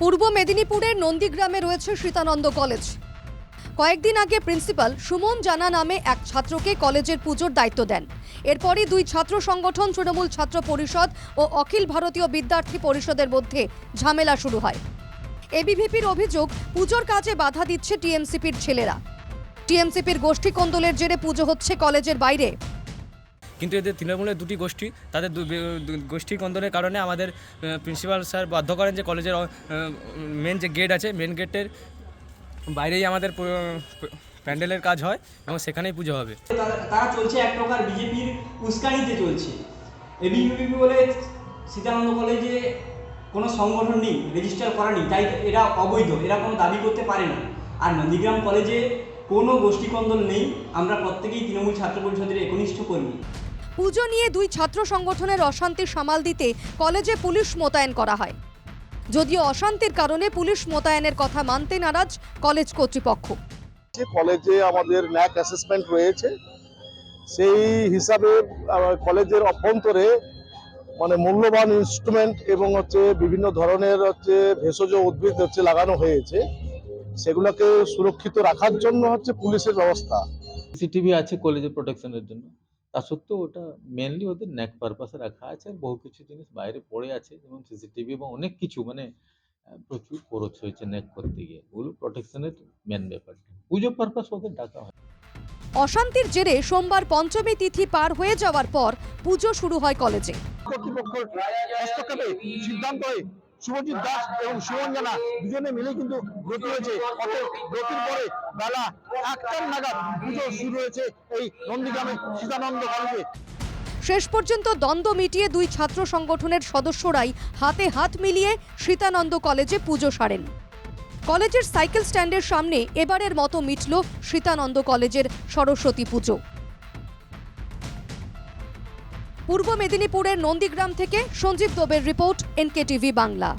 পূর্ব মেদিনীপুরের নন্দীগ্রামে রয়েছে সীতানন্দ কলেজ। কয়েকদিন আগে প্রিন্সিপাল সুমন জানা নামে এক ছাত্রকে কলেজের পুজোর দায়িত্ব দেন। এরপরই দুই ছাত্র সংগঠন, তৃণমূল ছাত্র পরিষদ ও অখিল ভারতীয় বিদ্যার্থী পরিষদের মধ্যে ঝামেলা শুরু হয়। এবিভিপির অভিযোগ, পুজোর কাজে বাধা দিচ্ছে টিএমসিপির ছেলেরা। টিএমসিপির গোষ্ঠী কোন্দলের জেরে পুজো হচ্ছে কলেজের বাইরে। কিন্তু এদের তৃণমূলের দুটি গোষ্ঠী, তাদের গোষ্ঠী কন্দনের কারণে আমাদের প্রিন্সিপাল স্যার বাধ্য করেন যে কলেজের মেন যে গেট আছে মেন গেটের বাইরেই আমাদের প্যান্ডেলের কাজ হয় এবং সেখানেই পুজো হবে। তারা- চলছে এক প্রকার বিজেপির উস্কানিতে চলছে। এবিপিপি বলে সীতানন্দ কলেজে কোনো সংগঠন নেই রেজিস্টার করা নেই, তাই এরা অবৈধ, এরা কোনো দাবি করতে পারে না। আর নন্দীগ্রাম কলেজে কোনো গোষ্ঠীকন্দল নেই, আমরা প্রত্যেকেই তৃণমূল ছাত্র পরিষদের একনিষ্ঠ কর্মী। পুজো নিয়ে দুই ছাত্র সংগঠনের অশান্তি সামাল দিতে কলেজে পুলিশ মোতায়েন করা হয়। যদিও অশান্তির কারণে পুলিশ মোতায়েনের কথা মানতে নারাজ কলেজ কর্তৃপক্ষ। যে কলেজে আমাদের ন্যাক অ্যাসেসমেন্ট রয়েছে সেই হিসাবে কলেজের অভ্যন্তরে মানে মূল্যবান ইনস্ট্রুমেন্ট এবং হচ্ছে বিভিন্ন ধরনের হচ্ছে ভেষজ উদ্ভিদ হচ্ছে লাগানো হয়েছে। সেগুলোকে সুরক্ষিত রাখার জন্য হচ্ছে পুলিশের ব্যবস্থা। সিসিটিভি আছে কলেজে প্রোটেকশনের জন্য। তা সত্ত্বেও ওটা মেনলি ওদের নেক পারপাসে রাখা আছে আর বহু কিছু জিনিস বাইরে পড়ে আছে। যেমন সিসিটিভি এবং অনেক কিছু মানে প্রচুর খরচ হয়েছে নেক করতে গিয়ে। ওগুলো প্রোটেকশনের মেন ব্যাপারটা পুজো পারপাস ওদের ডাকা হয়। অশান্তির জেরে সোমবার পঞ্চমী তিথি পার হয়ে যাওয়ার পর পুজো শুরু হয় কলেজে। হস্তক্ষেপে সিদ্ধান্ত হয়ে শুভজিৎ দাস এবং সুমন জানা দুজনে মিলে কিন্তু ব্রতী হয়েছে। অতএব ব্রতির পরে বেলা একটার নাগাদ পুজো শুরু হয়েছে এই নন্দীগ্রামে সীতানন্দ কলেজে। শেষ পর্যন্ত দ্বন্দ্ব মিটিয়ে দুই ছাত্র সংগঠনের সদস্যরাই হাতে হাত মিলিয়ে সীতানন্দ কলেজে পুজো সারেন। কলেজের সাইকেল স্ট্যান্ডের সামনে এবারের মতো মিটল সীতানন্দ কলেজের সরস্বতী পুজো। পূর্ব মেদিনীপুরের নন্দীগ্রাম থেকে সঞ্জীব দোবের রিপোর্ট এনকেটিভি বাংলা।